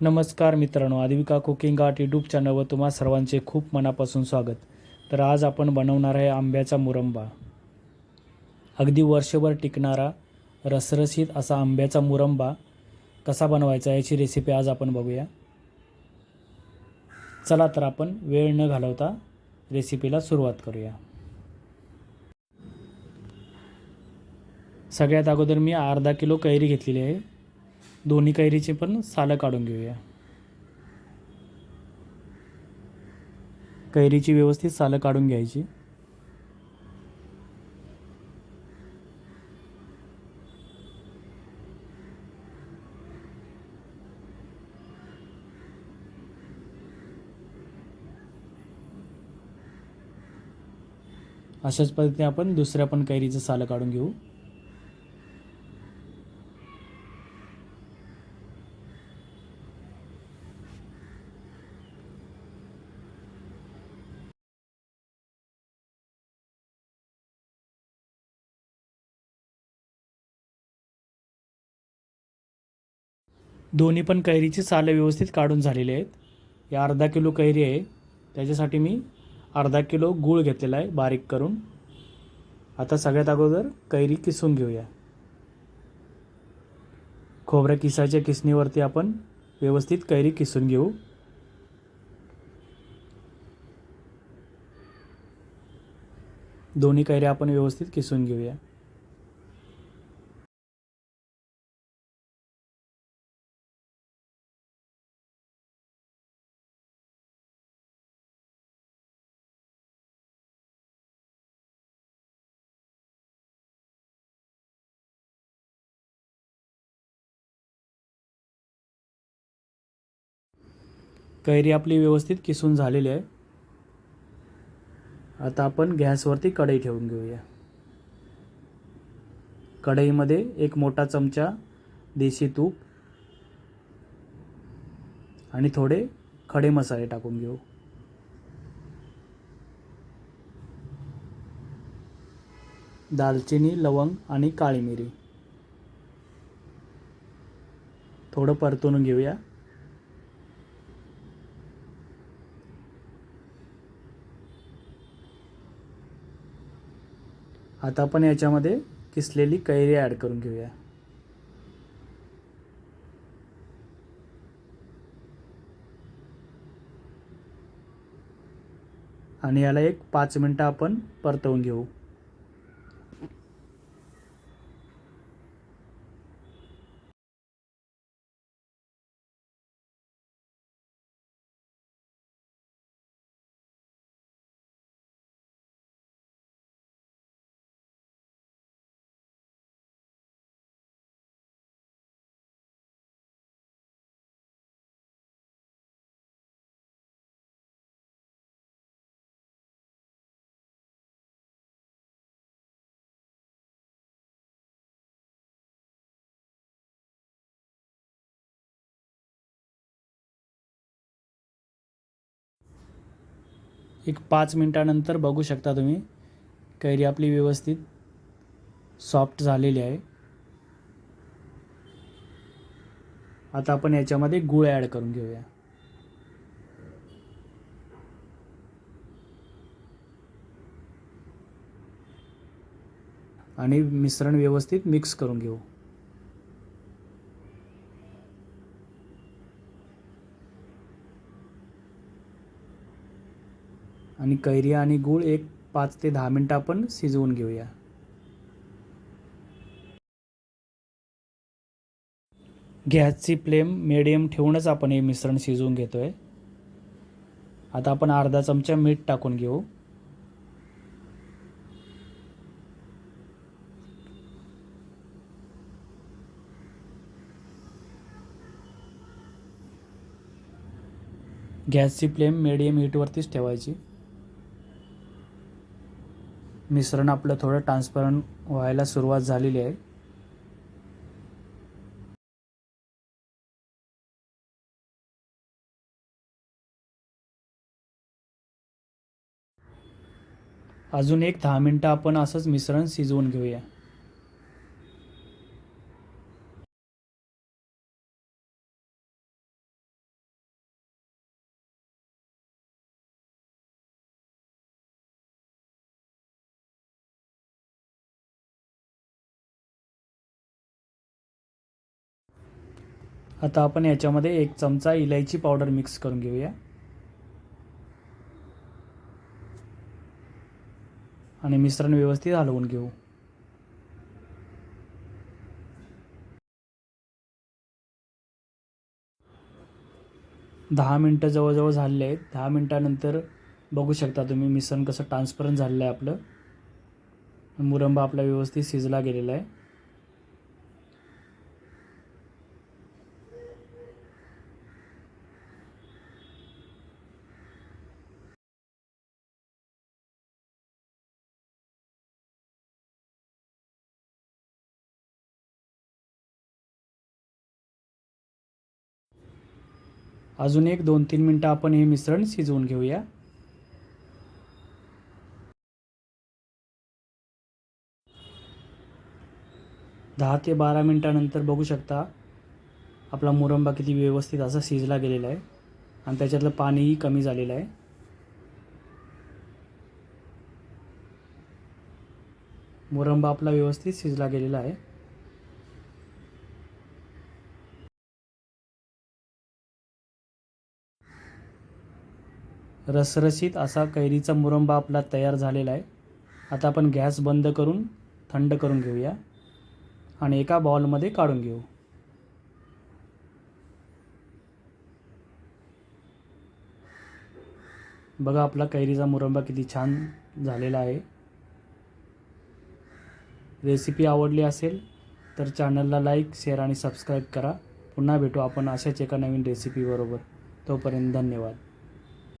नमस्कार मित्रांनो आदिविका cooking art YouTube चॅनलवर तुम्हा सर्वांचे खूप मनापासून स्वागत. तर आज आपण बनवणार आहे आंब्याचा मुरंबा. अगदी वर्षभर टिकणारा रसरशीत असा आंब्याचा मुरंबा कसा बनवायचा याची रेसिपी आज आपण बघूया. चला तर आपण वेळ न घालवता रेसिपीला सुरुवात करूया. सगळ्यात अगोदर मी अर्धा किलो कैरी घेतलेली आहे. दोन्ही कैरीचे पण सालं काढून घेऊया. कैरीची व्यवस्थित सालं काढून घ्यायची. अशाच पद्धतीने आपण दुसऱ्या पण कैरीचं सालं काढून घेऊ. दोन्ही पण कैरीची सालं व्यवस्थित काढून झालेली आहेत. या अर्धा किलो कैरी आहे. त्याच्यासाठी मी अर्धा किलो गूळ घेतलेला आहे बारीक करून. आता सगळ्यात अगोदर कैरी किसून घेऊया. खोबऱ्या किसायच्या किसणीवरती आपण व्यवस्थित कैरी किसून घेऊ. दोन्ही कैऱ्या आपण व्यवस्थित किसून घेऊया. कैरी आपली व्यवस्थित किसून झालेली आहे. आता आपण गॅसवरती कढई ठेवून घेऊया. कढईमध्ये एक मोठा चमचा देशी तूप आणि थोडे खडे मसाले टाकून घेऊ. दालचिनी लवंग आणि काळी मिरी. थोडं परतून घेऊया. आता आपण याच्यामध्ये किसलेली कैरी ॲड करून घेऊया. आणि याला एक पाच मिनटं आपण परतवून घेऊ. एक पाच मिनटानंतर बघू शकता तुम्ही. कैरी आपली व्यवस्थित सॉफ्ट झालेली आहे. आता आपण याच्यामध्ये गूळ ॲड करून घेऊया. आणि मिश्रण व्यवस्थित मिक्स करून घेऊ. आणि कैरी आणि गूळ एक पाच ते दहा मिनटं आपण शिजवून घेऊया. गॅसची फ्लेम मिडियम ठेवूनच आपण हे मिश्रण शिजवून घेतो आहे आता आपण अर्धा चमचा मीठ टाकून घेऊ. गॅसची फ्लेम मिडियम हीटवरतीच ठेवायची. मिश्रण आपलं थोडं ट्रान्सपरंट व्हायला सुरुवात झालेली आहे. अजून एक दहा मिनटं आपण असंच मिश्रण शिजवून घेऊया. आता आपण याच्यामध्ये एक चमचा इलायची पावडर मिक्स करून घेऊया. आणि मिश्रण व्यवस्थित हलवून घेऊ. दहा मिनटं जवळजवळ झालेले आहेत. दहा मिनटानंतर बघू शकता तुम्ही मिश्रण कसं ट्रान्सपरंट झालेलं आहे आपलं. मुरंबा आपला व्यवस्थित शिजला गेलेला आहे. अजून एक दोन तीन मिनटं आपण हे मिश्रण शिजवून घेऊया. दहा ते बारा मिनटानंतर बघू शकता आपला मुरंबा किती व्यवस्थित असा शिजला गेलेला आहे आणि त्याच्यातलं पाणीही कमी झालेलं आहे. मुरंबा आपला व्यवस्थित शिजला गेलेला आहे. रसरशीत असा कैरीचा मुरंबा आपला तयार झालेला आहे. आता आपण गॅस बंद करून थंड करून घेऊया आणि एका बॉलमध्ये काढून घेऊ. बघा आपला कैरीचा मुरंबा किती छान झालेला आहे. रेसिपी आवडली असेल तर चॅनलला लाईक शेअर आणि सबस्क्राईब करा. पुन्हा भेटू आपण अशाच एका नवीन रेसिपीबरोबर. तोपर्यंत धन्यवाद.